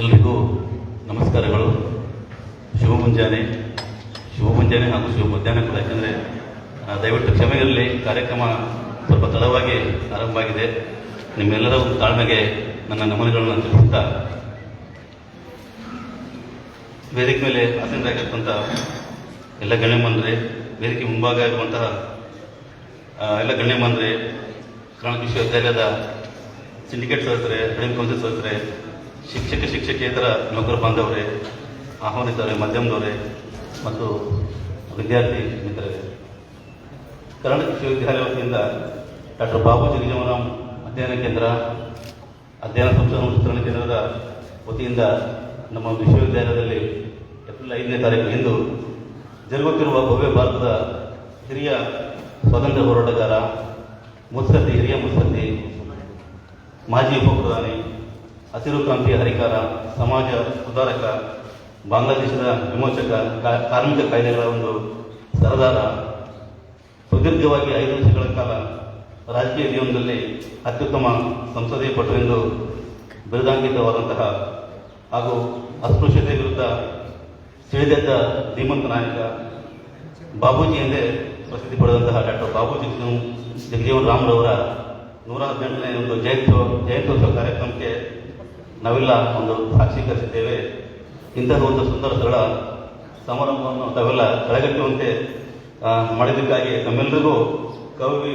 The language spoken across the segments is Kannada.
ಎಲ್ರಿಗೂ ನಮಸ್ಕಾರಗಳು. ಶುಭ ಮುಂಜಾನೆ. ಶುಭ ಮುಂಜಾನೆ ಹಾಗೂ ಶುಭ ಮಧ್ಯಾಹ್ನ ಕೂಡ, ಯಾಕಂದರೆ ದಯವಿಟ್ಟು ಕ್ಷಮೆ ಇರಲಿ ಕಾರ್ಯಕ್ರಮ ಸ್ವಲ್ಪ ತಡವಾಗಿ ಆರಂಭ ಆಗಿದೆ. ನಿಮ್ಮೆಲ್ಲರ ಒಂದು ತಾಳ್ಮೆಗೆ ನನ್ನ ನಮನಗಳನ್ನು ತಿಳಿಸುತ್ತಾ, ವೇದಿಕೆ ಮೇಲೆ ಆಸೀನರಾಗಿರ್ತಂಥ ಎಲ್ಲ ಗಣ್ಯಮಂದ್ರೆ ವೇದಿಕೆ ಮುಂಭಾಗ ಇರುವಂತಹ ಎಲ್ಲ ಗಣ್ಯಮಂದ್ರೆ ಕರ್ನಾಟಕ ವಿಶ್ವವಿದ್ಯಾಲಯದ ಸಿಂಡಿಕೇಟ್ ಸದಸ್ಯರೇ ಕೌನ್ಸಿಲ್ ಸದಸ್ಯರೇ ಶಿಕ್ಷಕ, ಶಿಕ್ಷಕೇತರ ನೌಕರ ಬಾಂಧವರೇ ಆಹ್ವಾನಿತವರೇ, ಮಾಧ್ಯಮದವರೇ ಮತ್ತು ವಿದ್ಯಾರ್ಥಿ ಮಿತ್ರರೇ. ಕರ್ನಾಟಕ ವಿಶ್ವವಿದ್ಯಾಲಯ ವತಿಯಿಂದ ಡಾಕ್ಟರ್ ಬಾಬು ಜಗಜೀವನರಾಮ್ ಅಧ್ಯಯನ ಕೇಂದ್ರ, ಅಧ್ಯಯನ ಸಂಶೋಧನಾ ವಿಸ್ತರಣೆ ಕೇಂದ್ರದ ವತಿಯಿಂದ ನಮ್ಮ ವಿಶ್ವವಿದ್ಯಾಲಯದಲ್ಲಿ ಏಪ್ರಿಲ್ ಐದನೇ ತಾರೀಕು ಇಂದು ಜರುಗುತ್ತಿರುವ ಭವ್ಯ ಭಾರತದ ಹಿರಿಯ ಸ್ವಾತಂತ್ರ್ಯ ಹೋರಾಟಗಾರ ಮುತ್ಸದ್ದಿ, ಹಿರಿಯ ಮುತ್ಸದ್ದಿ ಮಾಜಿ ಉಪಪ್ರಧಾನಿ ಹಸಿರು ಕ್ರಾಂತಿಯ ಹರಿಕಾರ ಸಮಾಜ ಸುಧಾರಕ, ಬಾಂಗ್ಲಾದೇಶದ ವಿಮೋಚಕ ಕಾರ್ಮಿಕ ಕಾಯ್ದೆಗಳ ಒಂದು ಸರದಾರ. ಸುದೀರ್ಘವಾಗಿ ಐದು ವರ್ಷಗಳ ಕಾಲ ರಾಜಕೀಯ ಜೀವನದಲ್ಲಿ ಅತ್ಯುತ್ತಮ ಸಂಸದೀಯ ಪಟು ಎಂದು ಬಿರುದಾಂಕಿತವಾದಂತಹ ಹಾಗೂ ಅಸ್ಪೃಶ್ಯತೆ ವಿರುದ್ಧ ಸಿಡಿದೆದ್ದ ಧೀಮಂತ ನಾಯಕ ಬಾಬೂಜಿ ಎಂದೇ ಪ್ರಸಿದ್ಧಿ ಪಡೆದಂತಹ ಡಾಕ್ಟರ್ ಬಾಬೂಜಿ ಜಗಜೀವನ್ ರಾಮ್ರವರ ನೂರ ಹದಿನೆಂಟನೇ ಒಂದು ಜಯಂತ್ಯೋ, ಜಯಂತ್ಯೋತ್ಸವ ಕಾರ್ಯಕ್ರಮಕ್ಕೆ ನಾವೆಲ್ಲ ಒಂದು ಸಾಕ್ಷೀಕರಿಸಿದ್ದೇವೆ ಇಂತಹ ಒಂದು ಸುಂದರ ಸ್ಥಳ ಸಮಾರಂಭವನ್ನು ತಾವೆಲ್ಲ ತಡೆಗಟ್ಟುವಂತೆ ಮಾಡಿದ್ದಕ್ಕಾಗಿ ನಮ್ಮೆಲ್ಲರಿಗೂ ಕವಿ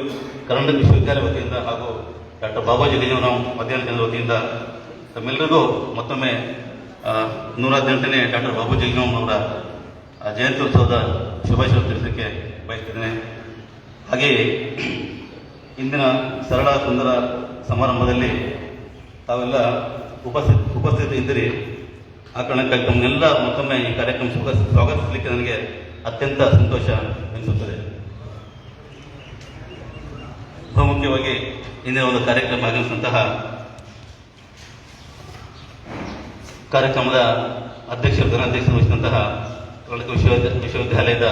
ಕರ್ನಾಟಕ ವಿಶ್ವವಿದ್ಯಾಲಯ ವತಿಯಿಂದ ಹಾಗೂ ಡಾಕ್ಟರ್ ಬಾಬಾಜಿ ಗಜೀವರಾಮ್ ಮಧ್ಯಾಹ್ನ ಕೇಂದ್ರ ವತಿಯಿಂದ ತಮ್ಮೆಲ್ಲರಿಗೂ ಮತ್ತೊಮ್ಮೆ ನೂರ ಹದಿನೆಂಟನೇ ಡಾಕ್ಟರ್ ಬಾಬಾಜಿ ಅವರ ಜಯಂತಿ ಉತ್ಸವದ ಶುಭಾಶಯ ತಿಳಿಸಲಿಕ್ಕೆ ಬಯಸ್ತಿದ್ದೇನೆ. ಹಾಗೆಯೇ ಇಂದಿನ ಸರಳ ಸುಂದರ ಸಮಾರಂಭದಲ್ಲಿ ತಾವೆಲ್ಲ ಉಪಸ್ಥಿತ ಉಪಸ್ಥಿತ ಇದ್ದೀರಿ ಆ ಕಾರಣಕ್ಕಾಗಿ ತಮ್ಮನ್ನೆಲ್ಲ ಮತ್ತೊಮ್ಮೆ ಈ ಕಾರ್ಯಕ್ರಮ ಸ್ವಾಗ- ಸ್ವಾಗತಿಸಲಿಕ್ಕೆ ನನಗೆ ಅತ್ಯಂತ ಸಂತೋಷ ಎನಿಸುತ್ತದೆ ಬಹುಮುಖ್ಯವಾಗಿ ಇಂದಿನ ಒಂದು ಕಾರ್ಯಕ್ರಮ ಆಗಮಿಸಿದಂತಹ ಕಾರ್ಯಕ್ರಮದ ಅಧ್ಯಕ್ಷರು, ಧನಾಧ್ಯಕ್ಷರು ವಹಿಸಿದಂತಹ ಕರ್ನಾಟಕ ವಿಶ್ವವಿದ್ಯ, ವಿಶ್ವವಿದ್ಯಾಲಯದ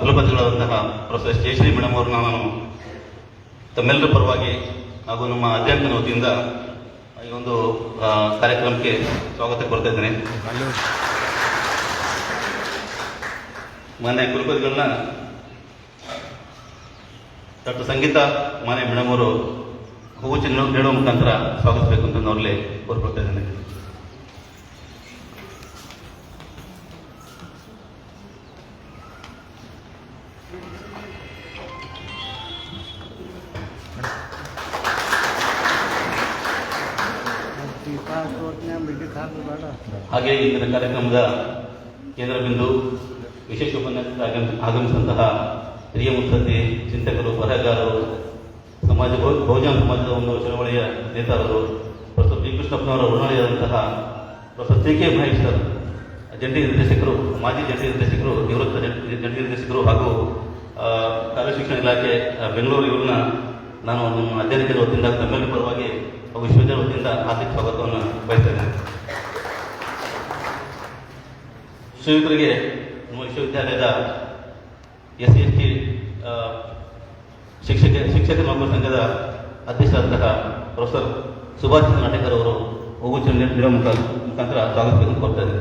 ಕುಲಪತಿಗಳಾದಂತಹ ಪ್ರೊಫೆಸರ್ ಜಯಶ್ರೀ ಮೇಡಮ್ ಅವರನ್ನ ನಾನು ತಮ್ಮೆಲ್ಲರ ಪರವಾಗಿ ಹಾಗೂ ನಮ್ಮ ಅಧ್ಯಾಪನ ವತಿಯಿಂದ ಈ ಒಂದು ಕಾರ್ಯಕ್ರಮಕ್ಕೆ ಸ್ವಾಗತ ಕೊಡ್ತಾ ಇದ್ದೇನೆ. ಮಾನ್ಯ ಕುಲಪತಿಗಳನ್ನ ಡಾಕ್ಟರ್ ಸಂಗೀತ ಮಾನ್ಯ ಮೇಡಮ್ ಅವರು ಹೂವು ಚಿನ್ನ ನೀಡುವ ಮುಖಾಂತರ ಸ್ವಾಗತಿಸಬೇಕು ಅಂತ ನಾವು ಅವರಲ್ಲಿ ಕೋರ್ಕೊಳ್ತಾ ಇದ್ದೇನೆ. ಹಾಗೆ ಇಂದಿನ ಕಾರ್ಯಕ್ರಮದ ಕೇಂದ್ರ ಬಿಂದು ವಿಶೇಷ ಉಪನ್ಯಾಸಕ ಆಗಮ- ಆಗಮಿಸಿದಂತಹ ಹಿರಿಯ ಮುತ್ಸದ್ದಿ ಚಿಂತಕರು, ಬರಹಗಾರರು, ಸಮಾಜ ಬಹು- ಬಹುಜನ ಸಮಾಜದ ಒಂದು ಚಳವಳಿಯ ನೇತಾರರು ಪ್ರೊಫೆಸರ್ ಪಿ ಕೃಷ್ಣಪ್ಪನವರ ಋಣಾಳಿಯಾದಂತಹ professor C K Mahesh sir ಜಂಟಿ ನಿರ್ದೇಶಕರು, ಮಾಜಿ ಜಂಟಿ ನಿರ್ದೇಶಕರು, ನಿವೃತ್ತ ಜಂಟಿ ನಿರ್ದೇಶಕರು ಹಾಗೂ ಕಾರ್ಯಶಿಕ್ಷಣ ಇಲಾಖೆ, ಬೆಂಗಳೂರು ಇವ್ರನ್ನ ನಾನು ನಿಮ್ಮ ಅಧ್ಯಯನ ವತಿಯಿಂದ ತಮ್ಮೆಲ್ಲರ ಪರವಾಗಿ ಹಾಗೂ ವಿಶ್ವವಿದ್ಯಾಲಯ ವತಿಯಿಂದ ಹಾರ್ದಿಕ ಸ್ವಾಗತವನ್ನು ಬಯಸ್ತೇನೆ ಶಿವಕರಿಗೆ ನಮ್ಮ ವಿಶ್ವವಿದ್ಯಾಲಯದ ಎಸ್ ಸಿ ಎಸ್ ಟಿ ಶಿಕ್ಷಕ ಶಿಕ್ಷಕ ನೌಕರ ಸಂಘದ ಅಧ್ಯಕ್ಷರಾದಂತಹ ಪ್ರೊಫೆಸರ್ ಸುಭಾಷ್ ನಾಟಕರ್ ಅವರು ಹೂಗುಚ್ಚ ನೀಡುವ ಮುಖ- ಮುಖಾಂತರ ಸ್ವಾಗತಿಸಬೇಕು ಕೊಡ್ತಾರೆ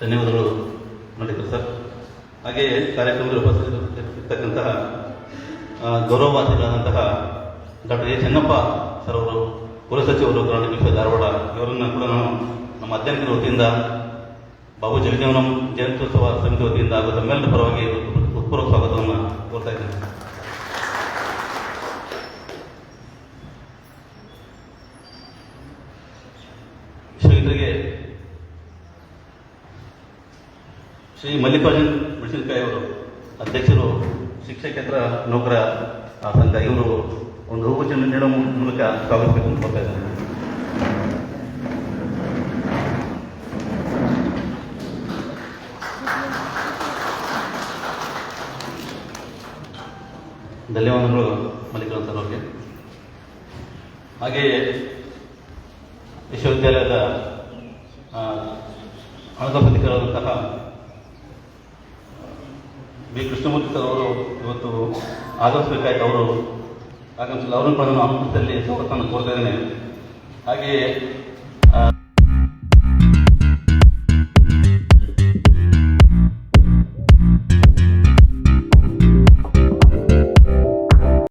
ಧನ್ಯವಾದಗಳು. ಹಾಗೆಯೇ ಕಾರ್ಯಕ್ರಮದಲ್ಲಿ ಉಪಸ್ಥಿತರಿರ್ತಕ್ಕಂತಹ ಡಾಕ್ಟರ್ ಎ ಚೆನ್ನಪ್ಪ ಸರ್ ಅವರು ಕುಲಸಚಿವರು ಕರ್ನಾಟಕ ವಿಶ್ವ ಧಾರವಾಡ, ಇವರನ್ನು ಕೂಡ ನಾನು ನಮ್ಮ ಅಧ್ಯಯನದ ವತಿಯಿಂದ, ಬಾಬು ಜಗಜೀವನಂ ಜಯಂತ್ಯೋತ್ಸವ ಸಮಿತಿ ವತಿಯಿಂದ ಹಾಗೂ ತಮ್ಮೆಲ್ಲರ ಪರವಾಗಿ ಉತ್ಪೂರ್ವ ಸ್ವಾಗತವನ್ನು ಕೋರ್ತಾ ಇದ್ದೇನೆ. ಶ್ರೀ ಮಲ್ಲಿಕಾರ್ಜುನ್ ಮೆಣಸಿನಕಾಯಿ ಅವರು ಅಧ್ಯಕ್ಷರು ಶಿಕ್ಷಕೇತರ ನೌಕರ ಸಂಘ, ಇವರು ಒಂದು ರೂಪಚನ ನೀಡುವ ಮೂಲಕ ಸ್ವಾಗತಿಸಬೇಕು ಅಂತ ಬರ್ತಾ ಇದ್ದಾರೆ. ಧನ್ಯವಾದಗಳು ಮಲ್ಲಿಕಾರ್ಜುನ್ ಸರ್ ಅವರಿಗೆ. ಹಾಗೆಯೇ ವಿಶ್ವವಿದ್ಯಾಲಯದ ಹಣದ ಹಣಕಾಸು ಕೃಷ್ಣಮೂರ್ತಿ ಸರ್ ಅವರು ಇವತ್ತು ಆಗಮಿಸಬೇಕಾಯ್ತು ಅವರು. ಆಗಮಿಸಲು ಅವರನ್ನು ಕೂಡ ನಾನು ಅಮೃತದಲ್ಲಿ ಸ್ವಾಗತವನ್ನು ಕೋರ್ತಾ ಇದ್ದೇನೆ. ಹಾಗೆಯೇ